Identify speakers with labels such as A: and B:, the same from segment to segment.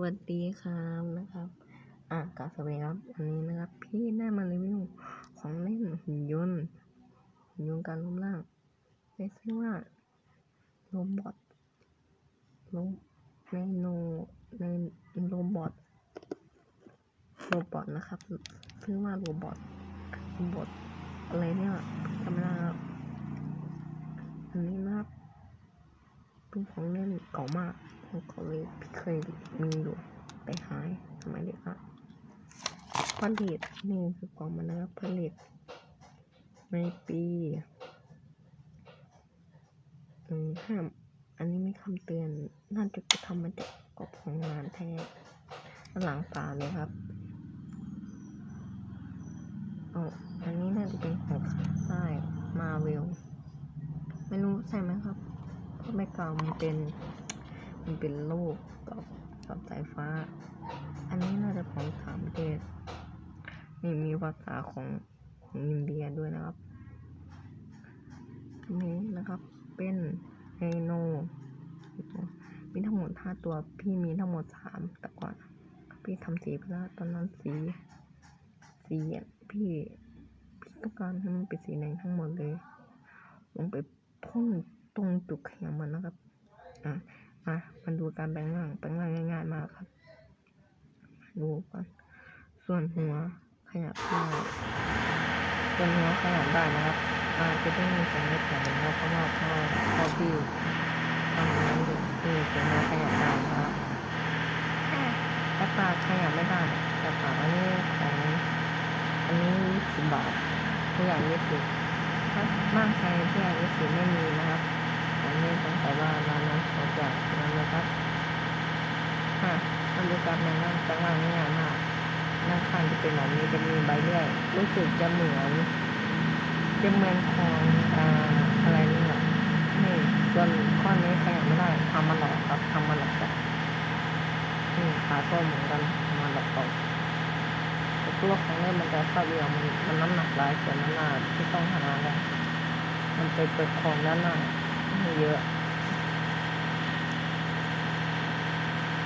A: วัสดีครับนะครับ อะกลับสวัสดีครับวันนี้นะครับ พี่ได้มารีวิวของเล่นหุ่นยนต์หุ่นยนต์การรูปร่างในชื่อว่าโรบอทโรในโนในโรบอทโรบอทนะครับชื่อว่าโรบอทโรบอทอะไรเนี่ยจำได้แล้วอันนี้นะครับเป็นของเล่นเก่ามาก ของเขาเลยพี่เคยมีอยู่ไปหายสมัยเด็กอะผลิตนี่คือกล่องมันนะผลิต ในปีหนึ่งห้าอันนี้มีคำเตือนน่าจะไปทำมาจากกอบของงานแท้หลังฝาเลยครับอ๋ออันนี้น่าจะเป็นของค่มาเวลไม่รู้ใช่ไหมครับเพราะแม่กาวมันเป็น มันเป็นรูปกับกับสายฟ้า อันนี้น่าจะของสามประเทศนี่มีภาษาของของอินเดียด้วยนะครับนี้นะครับ เป็นไฮโนมีทั้งหมดห้าตัว พี่มีทั้งหมดสามแต่ก่อน พี่ทำสีไปแล้วตอนนั้นสี สีพี่พี่ต้องการให้มันเป็นสีแดงทั้งหมดเลย ลงไปพ่นตรงจุดแข็งมันนะครับ อะ มามาดูการแปลงร่างแปลงร่างง่าย ๆ มาครับมาดูก่อนส่วนหัวขยับได้ส่วนหัวขยับได้นะครับอาจจะต้องมีสัญลักษณ์นะครับเพราะว่าพ่อพ่อพี่ทำนั้นอยู่ที่ส่วนหัวขยับได้นะครับแต่ปากขยับไม่ได้แต่ปากอันนี้ของอันนี้สิบบาทผู้ใหญ่ยี่สิบถ้าบ้านใครผู้ใหญ่ยี่สิบไม่มีนะครับ ผมไม่สงสัยว่าร้านนั้นเขาจะนั้นนะครับอะมันดูการแปลงร่างแปลงร่างง่ายมากหน้าข้างจะเป็นแบบนี้จะมีใบเลื่อยรู้สึกจะเหมือนจะเหมือนของอ่าอะไรนี่แหละนี่ส่วนข้อนี้ขยับไม่ได้ทำมาหลอกครับทำมาหลอกต่อนี่ขาโต้เหมือนกันทำมาหลอกต่อแต่ตัวของเล่นมันจะเข้าเรียวมันมันน้ำหนักหลายส่วนน้ำหนักที่ต้องหาแล้วมันไปเปิดของด้านหน้า ไม่เยอะ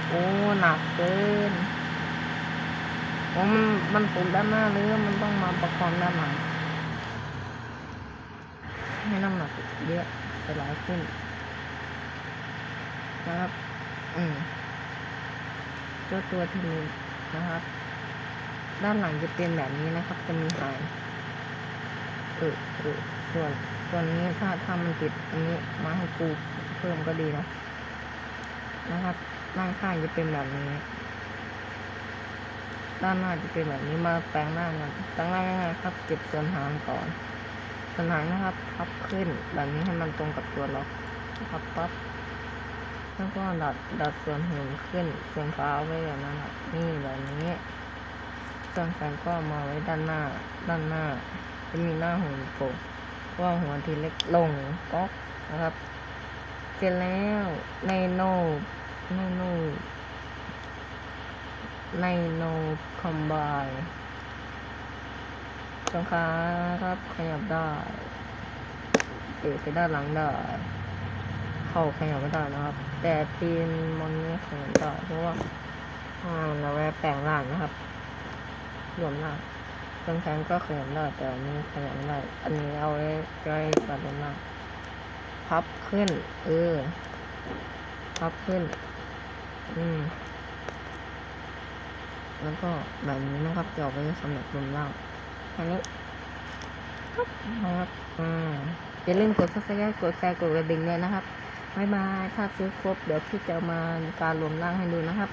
A: โอ้หนักเกินโอ้มันมันตุนด้านหน้าเลยมันต้องมาประคองด้านหลังให้น้ำหนักเยอะไปหลายขึ้นนะครับ อืมเจ้าตัวที่นี้นะครับ ด้านหลังจะเป็นแบบนี้นะครับ จะมีหาง ส่วนส่วนนี้ถ้าถ้ามันติดอันนี้มาให้กูเพิ่มก็ดีนะนะครับด้านข้างจะเป็นแบบนี้ ด้านหน้าจะเป็นแบบนี้มาแปลงหน้ากันแปลงหน้าง่ายๆครับเก็บส่วนหางก่อนส่วนหางนะครับพับขึ้นแบบนี้ให้มันตรงกับตัวล็อกนะครับปั๊บแล้วก็ดัดดัดส่วนหุ่นขึ้นส่วนขาเอาไว้อย่างนั้นนี่แบบนี้ส่วนแขนก็มาไว้ด้านหน้า ด้านหน้า จะมีหน้าหุ่นโผล่ว่าหัวทีเล็กลงก๊อกนะครับ เสร็จแล้วในโนในโนในโนคอมบายสองขาครับขยับได้เตะไปด้านหลังได้เข้าขยับไม่ได้นะครับ แต่ตีนมันไม่ขยับได้เพราะว่าอ่าเราแวะแปลงร่างนะครับรวมร่าง เครื่องก็ขยับได้แต่อันนี้ขยับไม่ได้ อันนี้เอาไว้ใกล้กับด้านหน้าพับขึ้น เออ พับขึ้น อืม แล้วก็แบบนี้นะครับจะเอาไว้สำหรับรวมร่างอันนี้ครับนะครับ อืมอย่าลืมกด subscribe กดแชร์กดกระดิ่งด้วยนะครับบายบาย ถ้าซื้อครบ เดี๋ยวพี่จะมาการรวมร่างให้ดูนะครับ